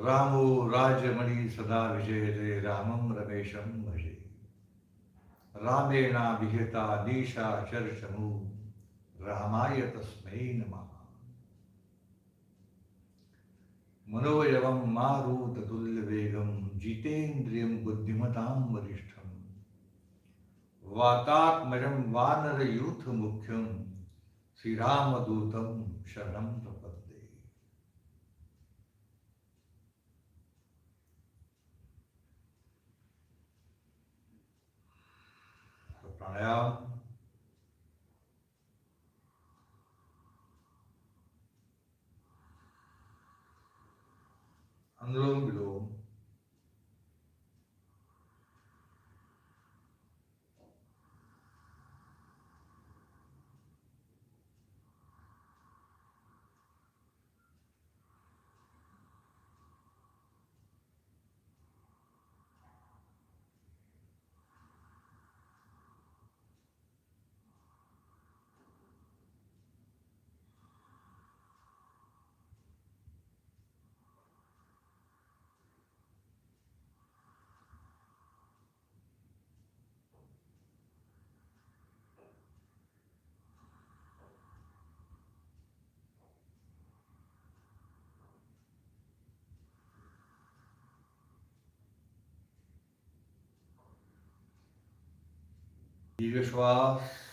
रामो राजमणी सदा विजयते रामं रमेशं भजे। रामेणाभिहिता दिशा चर्चमु रामाय तस्मै नमः। मनोयवं मारुततुल्यवेगं जितेन्द्रियं बुद्धिमतां वरिष्ठं। वातात्मजं वानरयूथमुख्यं श्रीरामदूतं शरणं 알아요? 안 들어오는 길로 विलोम दीर्घ श्वास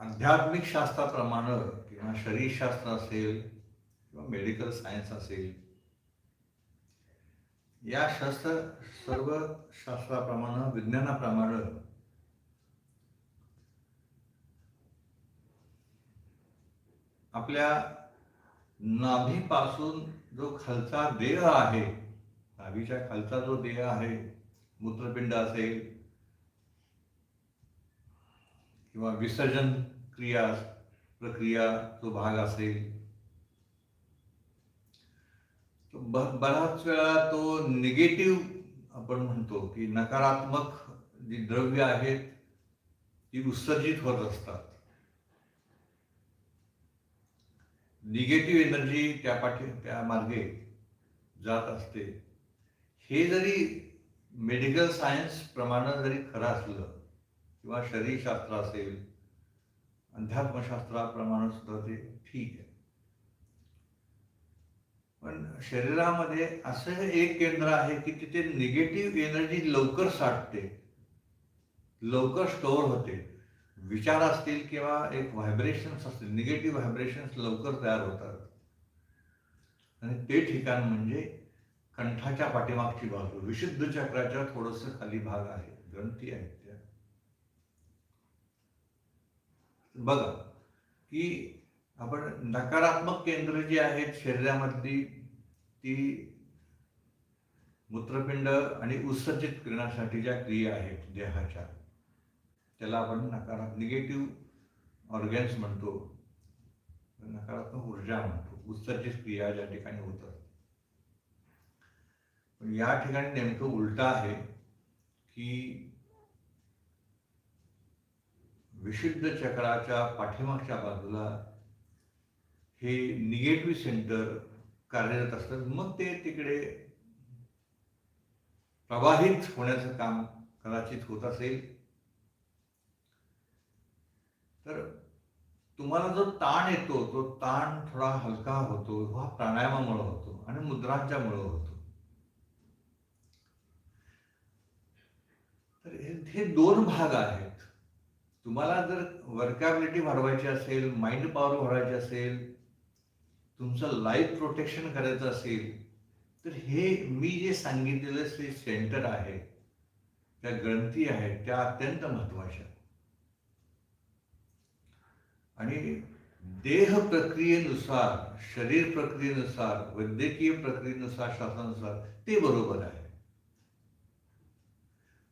आध्यात्मिक शास्त्राप्रमाणे किंवा शरीरशास्त्र असेल किंवा मेडिकल सायन्स असेल या शास्त्र सर्व शास्त्राप्रमाणे विज्ञानाप्रमाणे आपल्या नाभीपासून जो खालचा देह आहे नाभीच्या खालचा जो देह आहे मूत्रपिंड असेल किंवा विसर्जन क्रिया प्रक्रिया जो भाग असेल ब बराच वेळा तो निगेटिव्ह आपण म्हणतो की नकारात्मक जी द्रव्य आहेत ती उत्सर्जित होत असतात. निगेटिव्ह एनर्जी त्या पाठी त्या मार्गे जात असते. हे जरी मेडिकल सायन्स प्रमाणे जरी खरं असलं किंवा शरीरशास्त्र असेल अध्यात्मशास्त्राप्रमाणे सुद्धा ते ठीक आहे. पण शरीरामध्ये असं एक केंद्र आहे की तिथे निगेटिव्ह एनर्जी लवकर साठते लवकर स्टोअर होते. विचार असतील किंवा एक व्हायब्रेशन्स असतील निगेटिव्ह व्हायब्रेशन्स लवकर तयार होतात. आणि ते ठिकाण म्हणजे कंठाच्या पाठीमागची बाजू विशुद्ध चक्राच्या थोडस खाली भाग आहे ग्रंथी आहे त्या बघा की आपण नकारात्मक केंद्र जी आहेत शरीरामधली ती मूत्रपिंड आणि उत्सर्जित करण्यासाठी ज्या क्रिया आहेत देहाच्या त्याला आपण नकारात्मक निगेटिव्ह ऑर्गन्स म्हणतो नकारात्मक ऊर्जा म्हणतो उत्सर्जित क्रिया ज्या ठिकाणी होतात. पण या ठिकाणी नेमकं उलट आहे की विशुद्ध चक्राच्या पाठीमागच्या बाजूला हे निगेटिव्ह सेंटर कार्यरत असतात. मग ते तिकडे प्रवाहित होण्याचं काम कदाचित होत असेल. तर तुम्हाला जो ताण येतो तो ताण थोडा हलका होतो हा प्राणायामामुळे होतो आणि मुद्रांच्यामुळे होतो. तर हे- हे दोन भाग आहेत. तुम्हाला जर वर्कॅबिलिटी वाढवायची असेल माइंड पॉवर वाढवायची असेल तुमचं लाईफ प्रोटेक्शन करायचं असेल तर हे मी जे सांगितलेलं जे सेंटर आहे त्या ग्रंथी आहेत त्या अत्यंत महत्त्वाच्या आणि देह प्रक्रियेनुसार शरीर प्रक्रियेनुसार वैद्यकीय प्रक्रियेनुसार शासनानुसार ते बरोबर आहे.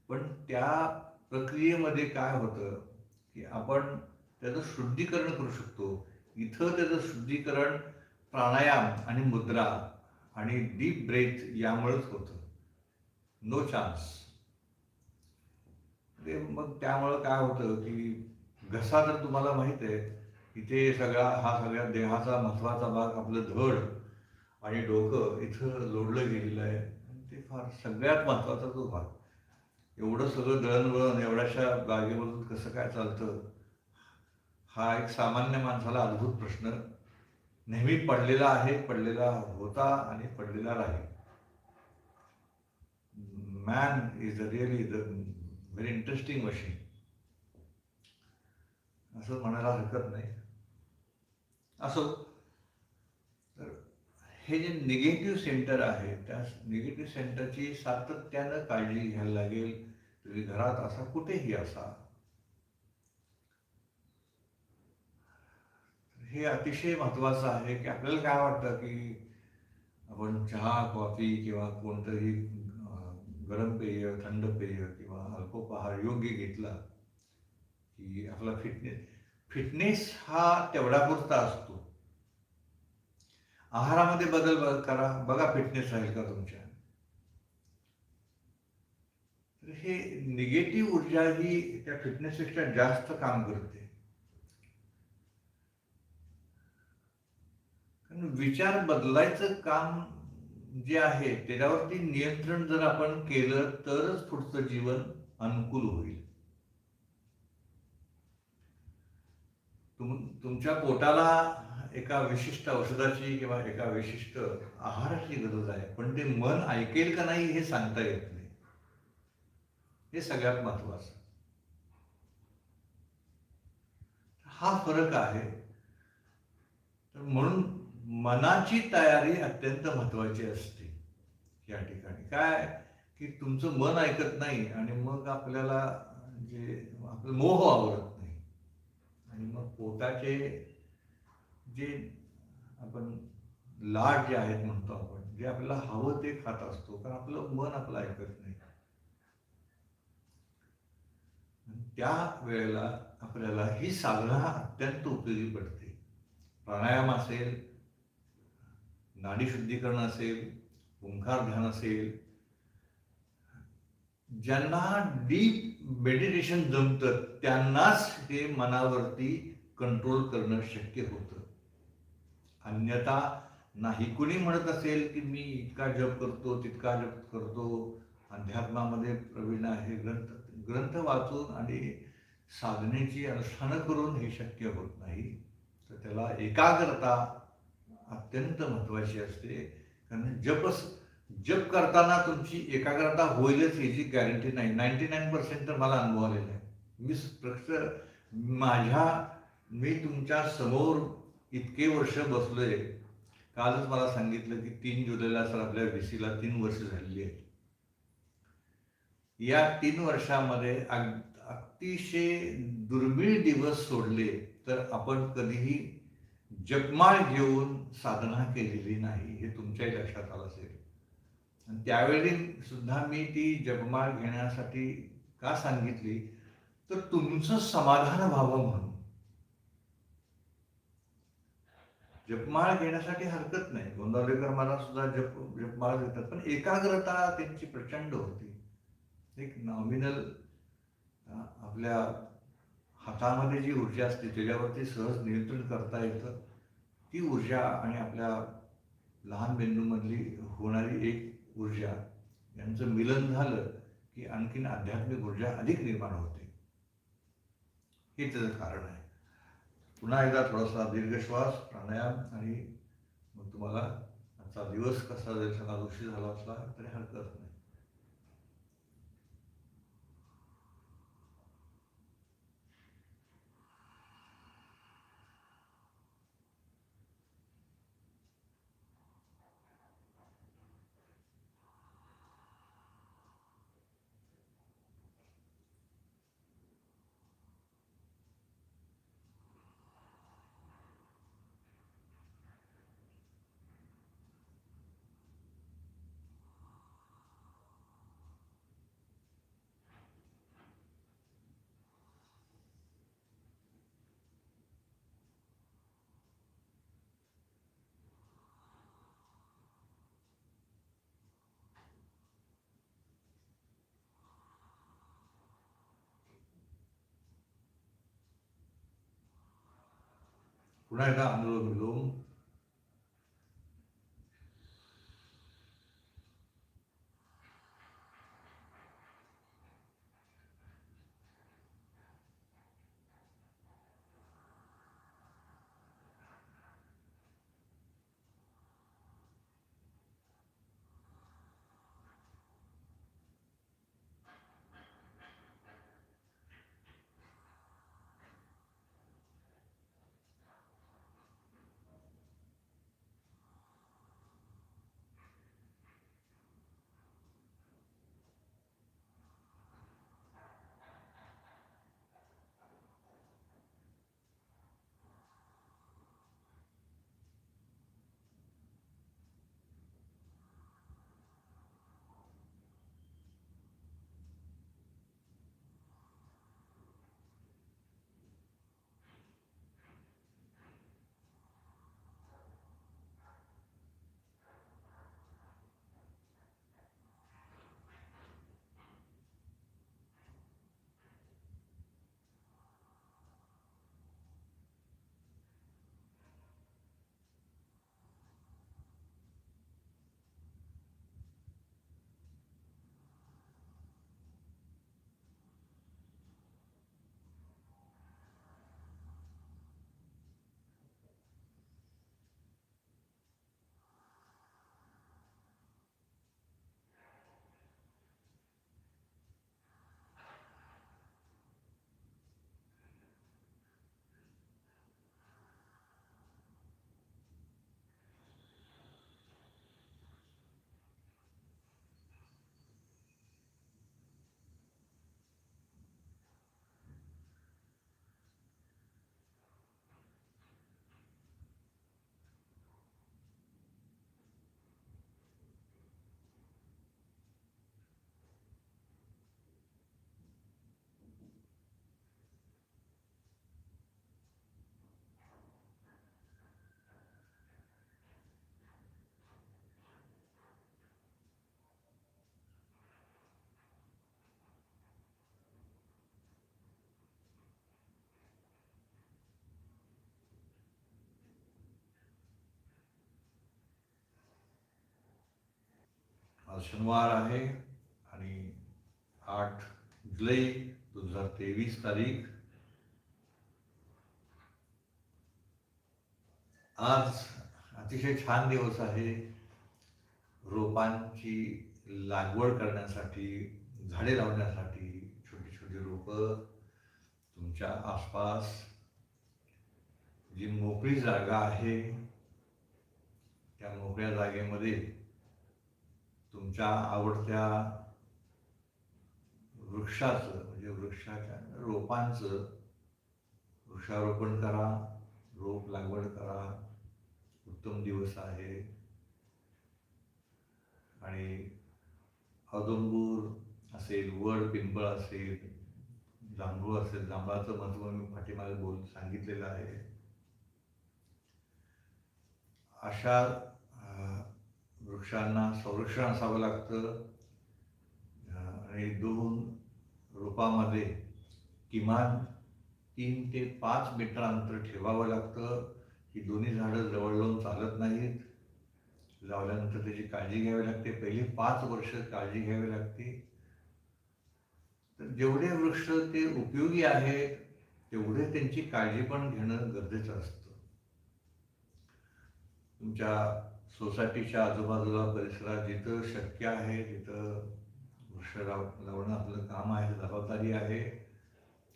पण त्या प्रक्रियेमध्ये काय होतं? की आपण त्याचं शुद्धीकरण करू शकतो. इथं त्याचं शुद्धीकरण प्राणायाम आणि मुद्रा आणि डीप ब्रेथ यामुळेच होतं. नो चान्स ते मग त्यामुळं काय होतं की घसा तर तुम्हाला माहीत आहे इथे सगळा हा सगळ्या देहाचा महत्त्वाचा भाग आपलं धड आणि डोकं इथं लोडलं गेलेलं आहे. आणि ते फार सगळ्यात महत्त्वाचा तो भाग. एवढं सगळं दळणवळण एवढ्याशा बागेमधून कसं काय चालतं? हा एक सामान्य माणसाला अद्भुत प्रश्न. नेहमी पडलेला आहे पडलेला होता आणि पडलेला राहील. Man is a really the very interesting machine असं म्हणायला हरकत नाही. असो हे जे निगेटिव्ह सेंटर आहे त्या निगेटिव्ह सेंटरची सातत्यानं काळजी घ्यायला लागेल. तुम्ही घरात असा कुठेही असा. हे अतिशय महत्वाचं आहे की आपल्याला काय वाटतं की आपण चहा कॉफी किंवा कोणतंही गरम पेय थंड पेय किंवा अल्पोपहार योग्य घेतला की आपला फिटनेस फिटनेस हा तेवढ्यापुरता असतो. आहारामध्ये बदल करा. बघा फिटनेस राहील का तुमच्या. हे निगेटिव्ह ऊर्जा ही त्या फिटनेसपेक्षा जास्त काम करते. कारण विचार बदलायचं काम जे आहे त्याच्यावरती नियंत्रण जर आपण केलं तरच पुढचं जीवन अनुकूल होईल. तुम तुमच्या पोटाला एका विशिष्ट औषधाची किंवा एका विशिष्ट आहाराची गरज आहे. पण ते मन ऐकेल का नाही हे सांगता येत नाही. हे सगळ्यात महत्वाचं. हा फरक आहे. तर म्हणून मनाची तयारी अत्यंत महत्वाची असते या ठिकाणी. काय? की तुमचं मन ऐकत नाही आणि मग आपल्याला जे आपलं मोह आवडत आणि मग पोटाचे जे आपण लाड जे आहेत म्हणतो आपण जे आपल्याला हवं ते खात असतो कारण आपलं मन आपलं ऐकत नाही. त्या वेळेला आपल्याला ही साधना अत्यंत उपयोगी पडते. प्राणायाम असेल नाडी शुद्धीकरण असेल ओंकार ध्यान असेल ज्यांना डीप मेडिटेशन जमतं त्यांनाच हे मनावरती कंट्रोल करणं शक्य होतं. अन्यथा नाही कुणी म्हणत असेल की मी इतका जप करतो तितका जप करतो. अध्यात्मामध्ये प्रवीण आहे ग्रंथ ग्रंथ वाचून आणि साधनेची अनुष्ठानं करून हे शक्य होत नाही. तर त्याला एकाग्रता अत्यंत महत्वाची असते. कारण जपस जप करताना तुमची एकाग्रता होईलच याची गॅरंटी नाही. नाईन्टी नाईन पर्सेंट तर मला अनुभव आलेला आहे. मी प्रत्यक्ष माझ्या मी तुमच्यासमोर इतके वर्ष बसलोय. कालच मला सांगितलं की तीन जुलैला सर आपल्या व्हीसीला तीन वर्ष झालेली आहेत. या तीन वर्षामध्ये अग- अतिशय दुर्मिळ दिवस सोडले तर आपण कधीही जपमाळ घेऊन साधना केलेली नाही हे तुमच्याही लक्षात आलं असेल. आणि त्यावेळी सुद्धा मी ती जपमाळ घेण्यासाठी का सांगितली? तर तुमचं समाधान व्हावं म्हणून. जपमाळ घेण्यासाठी हरकत नाही. गोंदावलेकर मला सुद्धा जप जपमाळ देतात. पण एकाग्रता त्यांची प्रचंड होती. एक नॉमिनल आपल्या हातामध्ये जी ऊर्जा असते त्याच्यावरती सहज नियंत्रण करता येतं ती ऊर्जा आणि आपल्या लहान बिंदूमधली होणारी एक ऊर्जा यांचं मिलन झालं की आणखीन आध्यात्मिक ऊर्जा अधिक निर्माण होते. हे त्याचं कारण आहे. पुन्हा एकदा थोडासा दीर्घश्वास प्राणायाम आणि मग तुम्हाला आजचा दिवस कसा जर सगळा उशीर झाला असला तरी हरकत नाही. पुन्हा एकदा अनुलोम आज शनिवार आहे आणि आठ जुलै दोन हजार तेवीस तारीख. आज अतिशय छान दिवस आहे. रोपांची लागवड करण्यासाठी झाडे लावण्यासाठी छोटी छोटी रोपं तुमच्या आसपास. जी मोकळी जागा आहे त्या मोकळ्या जागेमध्ये तुमच्या आवडत्या वृक्षाचं म्हणजे वृक्षाच्या रोपांचं वृक्षारोपण करा रोप लागवड करा उत्तम दिवस आहे. आणि औदंबूर असेल वड पिंपळ असेल जांभूळ असेल जांभळाचं महत्त्व मी पाठीमागे बोल सांगितलेलं आहे. अशा वृक्षांना संरक्षण असावं लागतं. आणि दोन रोपामध्ये किमान तीन ते पाच मीटर अंतर ठेवावं लागतं. ही दोन्ही झाडं जवळ लावून चालत नाहीत. लावल्यानंतर त्याची काळजी घ्यावी लागते. पहिली पाच वर्ष काळजी घ्यावी लागते. तर जेवढे वृक्ष ते उपयोगी आहेत तेवढे त्यांची काळजी पण घेणं गरजेचं असतं. तुमच्या सोसायटीच्या आजूबाजूला परिसरात जिथं शक्य आहे तिथं वृक्ष लाव लावणं आपलं काम आहे जबाबदारी आहे.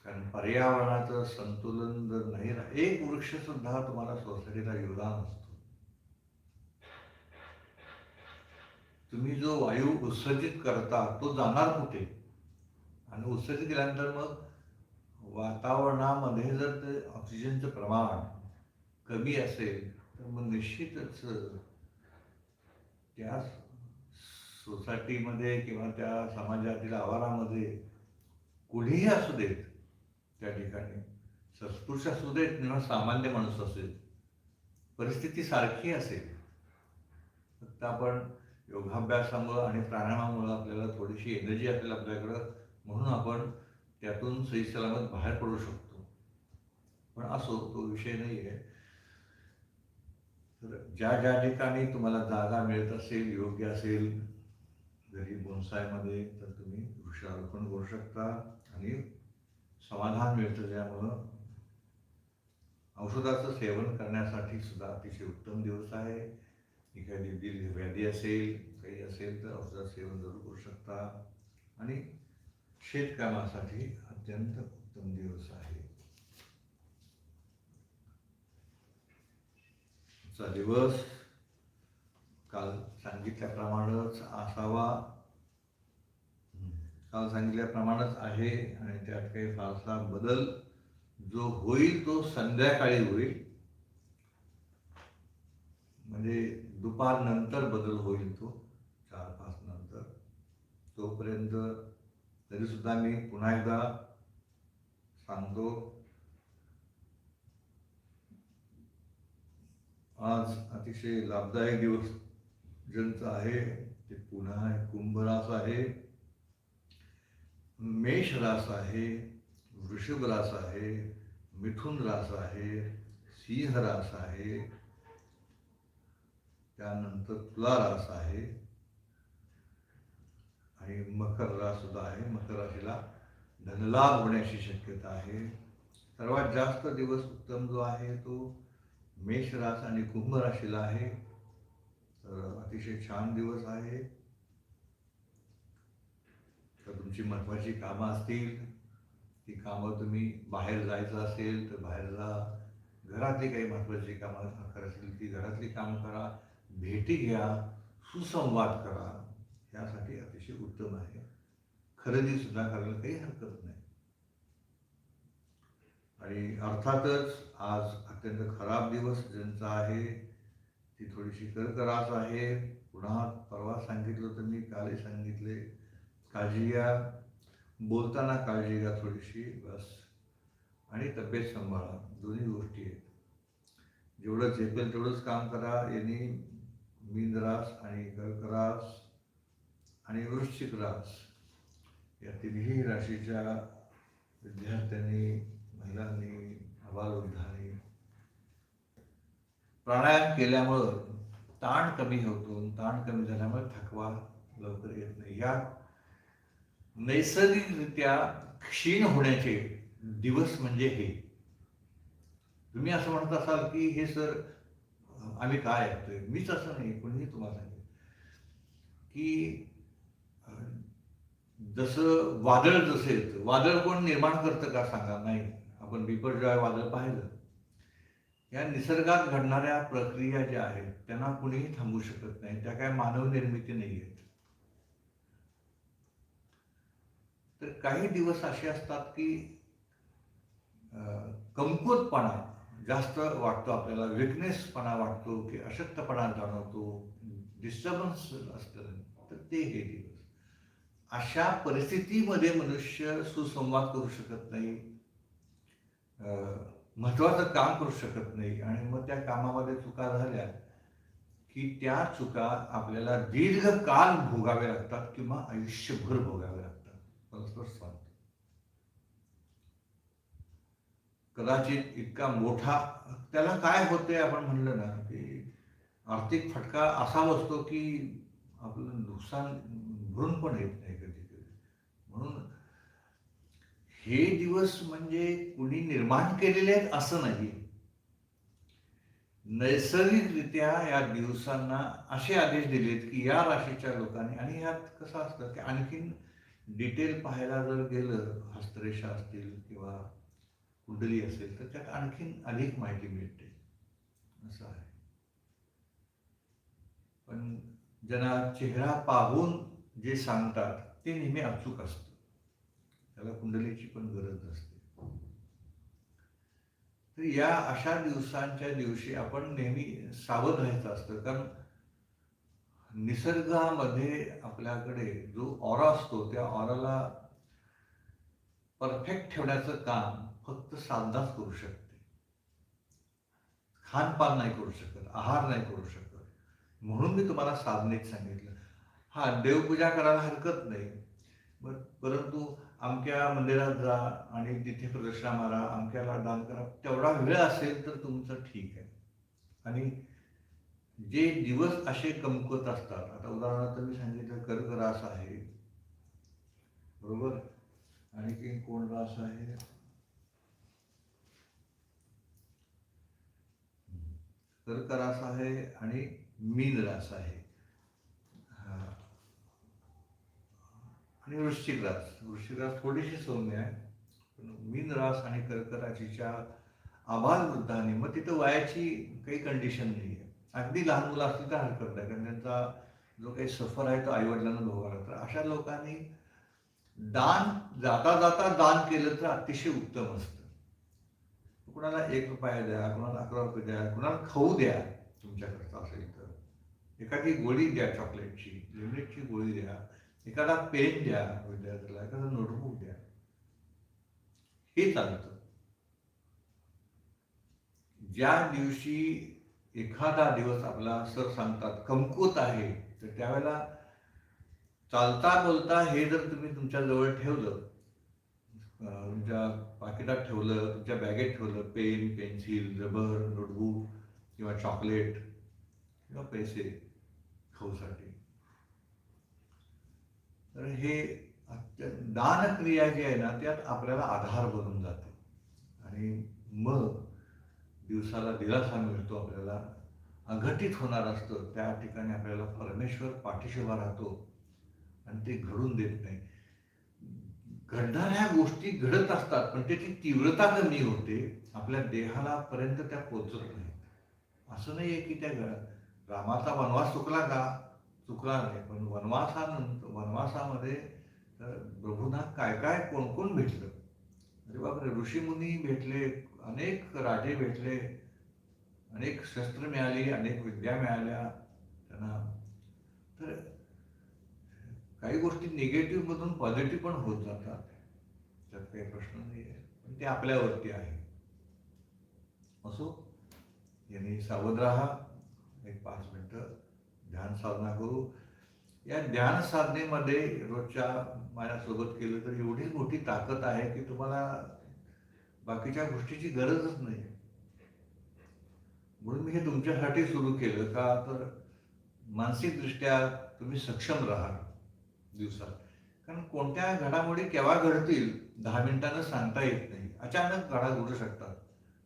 कारण पर्यावरणाचं संतुलन जर नाही एक वृक्ष सुद्धा तुम्हाला सोसायटीला योगदान असतो तुम्ही जो वायू उत्सर्जित करता तो जाणार कुठे? आणि उत्सर्जित केल्यानंतर मग वातावरणामध्ये जर ते ऑक्सिजनचं प्रमाण कमी असेल तर मग निश्चितच त्या सोसायटीमध्ये किंवा त्या समाजातील आवारामध्ये कुणीही असू देत त्या ठिकाणी सत्पुरुष असू देत किंवा सामान्य माणूस असेल परिस्थिती सारखी असेल. फक्त आपण योगाभ्यासामुळं आणि प्राणायामामुळं आपल्याला थोडीशी एनर्जी असेल आपल्याकडं म्हणून आपण त्यातून सही सलामत बाहेर पडू शकतो. पण असो तो विषय नाही आहे तर ज्या ज्या ठिकाणी तुम्हाला जागा मिळत असेल योग्य असेल जरी बोनसायमध्ये तर तुम्ही वृक्षारोपण करू शकता आणि समाधान मिळतं त्यामुळं. औषधाचं सेवन करण्यासाठी सुद्धा अतिशय उत्तम दिवस आहे. एखादी दीर्घ व्याधी असेल काही असेल तर औषधाचं सेवन जरूर करू शकता. आणि शेतकामासाठी अत्यंत उत्तम दिवस आहे. चा दिवस काल सांगितल्याप्रमाणेच असावा. काल सांगितल्याप्रमाणेच आहे आणि त्यात काही फारसा बदल जो होईल तो संध्याकाळी होईल. म्हणजे दुपार नंतर बदल होईल तो चार पाच नंतर. तोपर्यंत तरी सुद्धा मी पुन्हा एकदा सांगतो आज अतिशय लाभदायक दिवस ज्यांचा आहे ते पुन्हा कुंभ रास आहे मेष रास आहे वृषभ रास आहे मिथुन रास आहे सिंह रास आहे त्यानंतर तुला रास आहे आणि मकर रास सुद्धा आहे. मकर राशीला धनलाभ होण्याची शक्यता आहे. सर्वात जास्त दिवस उत्तम जो आहे तो मेष रास आणि कुंभ राशीला आहे. तर अतिशय छान दिवस आहे. तर तुमची महत्त्वाची कामं असतील. ती कामं तुम्ही बाहेर जायचं असेल तर बाहेर जा. घरातली काही महत्त्वाची कामं करायची ती घरातली कामं करा. भेटी घ्या. सुसंवाद करा. यासाठी अतिशय उत्तम आहे. खरेदी सुद्धा करायला काही हरकत नाही. आणि अर्थातच आज अत्यंत खराब दिवस ज्यांचा आहे ती थोडीशी कर्करास आहे. पुन्हा परवा सांगितलं तर मी कालही सांगितले. काळजी घ्या. बोलताना काळजी घ्या थोडीशी बस. आणि तब्येत सांभाळा. दोन्ही गोष्टी आहेत. जेवढं झेपेल तेवढंच काम करा. यांनी मीनरास आणि कर्करास आणि वृश्चिक रास. या तिन्ही राशीच्या विद्यार्थ्यांनी महिलांनी अबालवृद्धांनी प्राणायाम केल्यामुळं ताण कमी होतो ताण कमी झाल्यामुळे थकवा लवकर येत नाही. या नैसर्गिकरित्या क्षीण होण्याचे दिवस म्हणजे हे. तुम्ही असं म्हणत असाल की हे सर आम्ही काय ऐकतोय? मीच असं नाही कोणीही तुम्हाला सांगेल. की जसं वादळ जसं येतं वादळ कोण निर्माण करतं का सांगा? नाही. आपण बिपरजॉय वादळ पाहिलं, या निसर्गात घडणाऱ्या प्रक्रिया ज्या आहेत, त्यांना कुणीही थांबवू शकत नाही. त्या काय मानव निर्मिती नाही आहेत तर काही दिवस असे असतात की कमकुवतपणा जास्त वाटतो आपल्याला विकनेसपणा वाटतो, की अशक्तपणा जाणवतो डिस्टर्बन्स असतं. तर ते हे दिवस. अशा परिस्थितीमध्ये मनुष्य सुसंवाद करू शकत नाही. महत्वाचं काम करू शकत नाही. आणि मग त्या कामामध्ये चुका झाल्या की त्या चुका आपल्याला दीर्घकाल भोगाव्या लागतात किंवा आयुष्यभर भोगाव्या लागतात. परस्पर सांगतो कदाचित इतका मोठा त्याला काय होते आपण म्हणलं ना की आर्थिक फटका असा बसतो की आपलं नुकसान भरून पण येत नाही कधी कधी. म्हणून हे दिवस म्हणजे कुणी निर्माण केलेले आहेत असं नाही. नैसर्गिकरित्या या दिवसांना असे आदेश दिलेत की या राशीच्या लोकांनी आणि यात कसं असतं की आणखीन डिटेल पाहायला जर गेलं हस्तरेषा असतील किंवा कुंडली असेल तर त्यात आणखीन अधिक माहिती मिळते. असं आहे. पण ज्यांना चेहरा पाहून जे सांगतात ते नेहमी अचूक असतं. त्याला कुंडलीची पण गरज नसते तर या अशा दिवसांच्या दिवशी आपण नेहमी सावध राहायचं असतं. कारण निसर्गामध्ये आपल्याकडे जो ऑरा असतो त्या ऑराला परफेक्ट ठेवण्याचं काम फक्त साधनाच करू शकते. खानपान नाही करू शकत आहार नाही करू शकत. म्हणून मी तुम्हाला साधनेत सांगितलं. हा देवपूजा करायला हरकत नाही. परंतु अमक्या मंदिरात जा आणि तिथे प्रदक्षिणा मारा अमक्याला दान करा. तेवढा वेळ असेल तर तुमचं ठीक आहे. आणि जे दिवस असे कमकवत असतात आता उदाहरणार्थ मी सांगितलं कर्क रास आहे. बरोबर? आणखी कोण रास आहे. कर्क रास आहे आणि मीन रास आहे हा. आणि वृश्चिक रास वृश्चिक रास थोडीशी सौम्य आहे पण मीन रास आणि कर्कराशीच्या आभार वृद्धाने मग तिथं वयाची काही कंडिशन नाही आहे अगदी लहान मुलं असतील तर हरकत नाही कारण त्यांचा जो काही सफर आहे तो आईवडिलांना भोगावा लागतो. अशा लोकांनी दान जाता जाता दान केलं तर अतिशय उत्तम असतं. कुणाला एक रुपया द्या कुणाला अकरा रुपये द्या कुणाला खाऊ द्या तुमच्याकडचं असेल तर एखादी गोळी द्या चॉकलेटची लिमिटची गोळी द्या. एखादा पेन द्या विद्यार्थ्याला एखादा नोटबुक द्या. हे चालतं. ज्या दिवशी एखादा दिवस आपला सर सांगतात कमकुत आहे तर त्यावेळेला चालता बोलता हे जर तुम्ही तुमच्या जवळ ठेवलं तुमच्या पाकिटात ठेवलं तुमच्या बॅगेत ठेवलं पेन पेन्सिल रबर नोटबुक किंवा चॉकलेट किंवा पैसे खाऊसाठी तर हे दानक्रिया जी आहे ना त्यात आपल्याला आधार बनून जाते. आणि मग दिवसाला दिलासा मिळतो आपल्याला. अघटित होणार असतं. त्या ठिकाणी आपल्याला परमेश्वर पाठीशी उभा राहतो. आणि ते घडून देत नाही. घडणाऱ्या गोष्टी घडत असतात पण त्याची तीव्रता कमी होते. आपल्या देहाला पर्यंत त्या पोचत नाहीत. असं नाही आहे की त्या रामाचा वनवास चुकला का? चुकला नाही. पण वनवासानंतर वनवासामध्ये प्रभूंना काय काय कोण कोण भेटलं? अरे बापरे ऋषीमुनी भेटले अनेक राजे भेटले अनेक शस्त्र मिळाली अनेक विद्या मिळाल्या त्यांना. तर काही गोष्टी निगेटिव्ह मधून पॉझिटिव्ह पण होत जातात. त्यात काही प्रश्न नाही आहे. पण ते आपल्यावरती आहे. असो. यांनी सावध राहा. एक पाच मिनटं. ध्यान साधना करू. या ध्यान साधनेमध्ये रोजच्या माझ्यासोबत केलं तर एवढी मोठी ताकद आहे की तुम्हाला बाकीच्या गोष्टीची गरजच नाही. म्हणून मी हे तुमच्यासाठी सुरू केलं का तर मानसिकदृष्ट्या तुम्ही सक्षम राहा दिवसात. कारण कोणत्या घडामोडी केव्हा घडतील दहा मिनिटानं सांगता येत नाही. अचानक घडा घडू शकतात.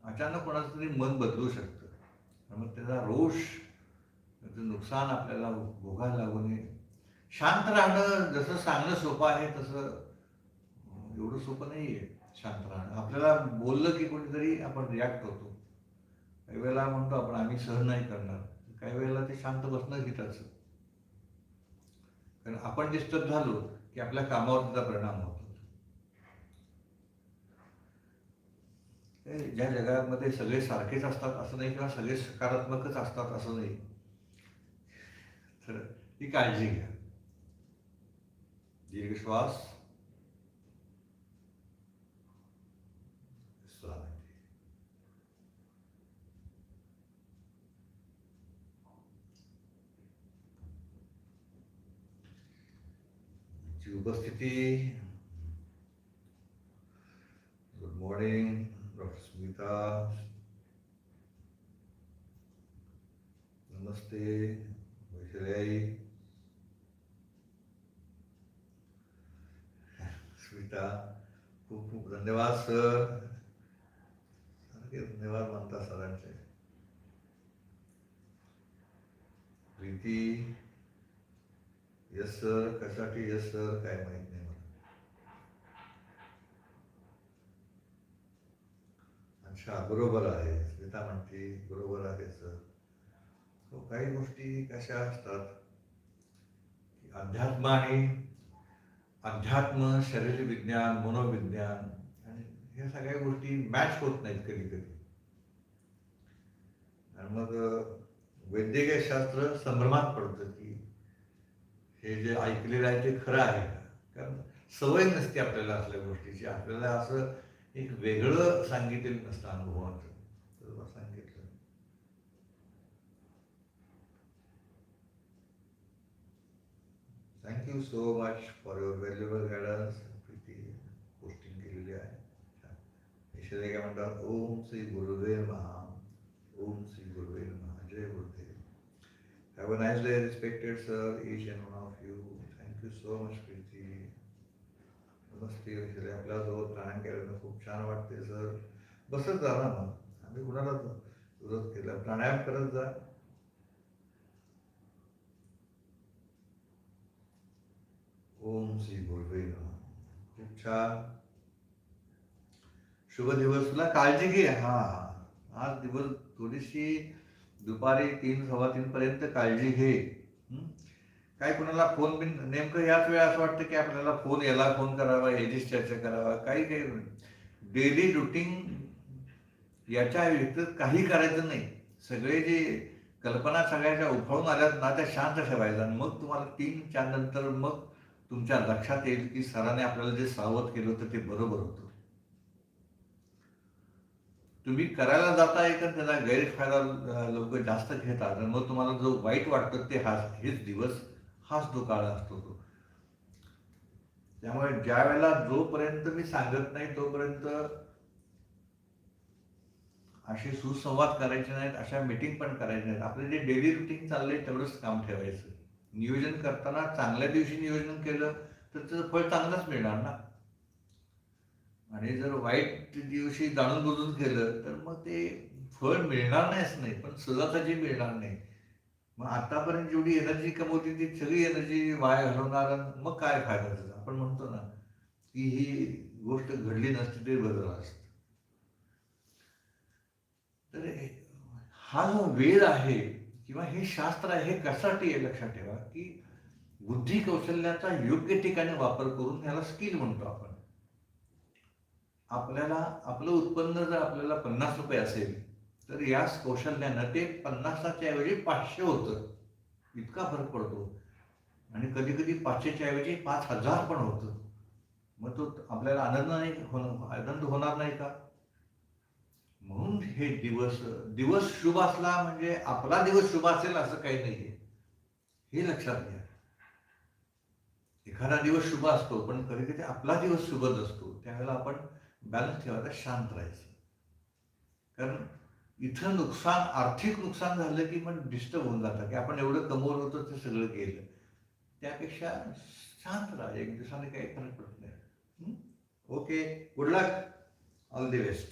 अचानक कोणाचं तरी मन बदलू शकतं. मग त्याचा रोष त्याचं नुकसान आपल्याला भोगायला लागू नये शांत राहणं जसं सांगणं सोपं आहे तसं एवढं सोपं नाही आहे शांत राहणं. आपल्याला बोललं की कोणीतरी आपण रिॲक्ट होतो काही वेळेला म्हणतो आपण आम्ही सहन नाही करणार. काही वेळेला ते शांत बसणं गीताचं कारण आपण डिस्टर्ब झालो की आपल्या कामावर त्याचा परिणाम होतो. हे ज्या जगामध्ये सगळे सारखेच असतात असं नाही किंवा सगळे सकारात्मकच असतात असं नाही. तर ही काळजी घ्या. दीर्घ श्वास. ची उपस्थिती. Good morning doctor Smita. नमस्ते. Lei स्मिता खूप खूप धन्यवाद सर. सारखे धन्यवाद मानता सरांचे. प्रीती. यस सर कशासाठी यस सर काय माहीत नाही मला. अच्छा बरोबर आहे. स्मिता म्हणते बरोबर आहे सर काही गोष्टी कशा असतात? की अध्यात्म आणि अध्यात्म शरीर विज्ञान मनोविज्ञान आणि ह्या सगळ्या गोष्टी मॅच होत नाहीत कधी कधी. आणि मग वैद्यकीय शास्त्र संभ्रमात पडतं की हे जे ऐकलेलं आहे ते खरं आहे का? कारण सवय नसते आपल्याला असल्या गोष्टीची. आपल्याला असं एक वेगळं सांगितलेलं नसतं अनुभवाचं. Thank you so much for your valuable guidance Preeti posting केलेली आहे ईश्वरे काय म्हणतात ओम श्री गुरुदेव महा ओम श्री गुरुदेव महा जय Gurudev have a nice day respected sir each and one of you thank you so much Preeti नमस्ते वैशाली आपल्याजवळ प्राणायाम केल्यानं खूप छान वाटते सर बसत जा ना मग आम्ही कुणाला विरोध केला प्राणायाम करत जा ओम श्री गुरुवे खूप छान. शुभ दिवस. तुला काळजी घे. हा. आज दिवस थोडीशी दुपारी तीन सव्वा तीन पर्यंत काळजी घे. काय कोणाला फोन बिन नेमकं याच वेळा असं वाटतं की आपल्याला फोन याला फोन करावा याचीच चर्चा करावा. काही काही डेली रुटीन याच्या व्यतिरिक्त काही करायचं नाही. सगळे जे कल्पना सगळ्याच्या उफाळून आल्यात ना त्या शांत ठेवायच्या आणि मग तुम्हाला तीन चार नंतर मग तुमच्या लक्षात येईल की सराने आपल्याला जे सावध केलं होतं ते बरोबर होतं. तुम्ही करायला जाता एक त्याचा गैरफायदा लोक जास्त घेतात आणि मग तुम्हाला जो वाईट वाटतं ते हा हेच दिवस हाच तो काळ असतो तो. त्यामुळे ज्या वेळेला जोपर्यंत मी सांगत नाही तोपर्यंत असे सुसंवाद करायचे नाहीत अशा मीटिंग पण करायच्या नाहीत. आपले जे डेली रुटीन चाललंय तेवढंच काम ठेवायचं. नियोजन करताना चांगल्या दिवशी नियोजन केलं तर त्याचं फळ चांगलंच मिळणार ना? आणि जर वाईट दिवशी जाणून बुजून केलं तर मग ते फळ मिळणार नाहीच नाही पण सहजासहजी मिळणार नाही. मग आतापर्यंत जेवढी एनर्जी कमवली ती सगळी एनर्जी वाया घालवणार मग काय फायदा त्याचा? आपण म्हणतो ना की ही गोष्ट घडली नसती ते बदल असत. तर हा जो वेळ आहे किंवा हे शास्त्र आहे हे कशासाठी आहे लक्षात ठेवा की बुद्धी कौशल्याचा योग्य ठिकाणी वापर करून ह्याला स्किल म्हणतो आपण. आपल्याला आपलं उत्पन्न जर आपल्याला पन्नास रुपये असेल तर या कौशल्यानं ते पन्नासाच्या ऐवजी पाचशे होतं. इतका फरक पडतो. आणि कधी कधी पाचशेच्या ऐवजी पाच हजार पण होतं. मग तो आपल्याला आनंद नाही होण आनंद होणार नाही का? म्हणून हे दिवस दिवस शुभ असला म्हणजे आपला दिवस शुभ असेल असं काही नाहीये. हे लक्षात घ्या. एखादा दिवस शुभ असतो पण कधी कधी आपला दिवस शुभच असतो त्यावेळेला आपण बॅलन्स ठेवायचा शांत राहायचं. कारण इथं नुकसान आर्थिक नुकसान झालं की मग डिस्टर्ब होऊन जातं. की आपण एवढं कमवलं होतं ते सगळं केलं त्यापेक्षा शांत राहा. एक दिवसाने काही फरक पडत नाही. Okay good luck all the best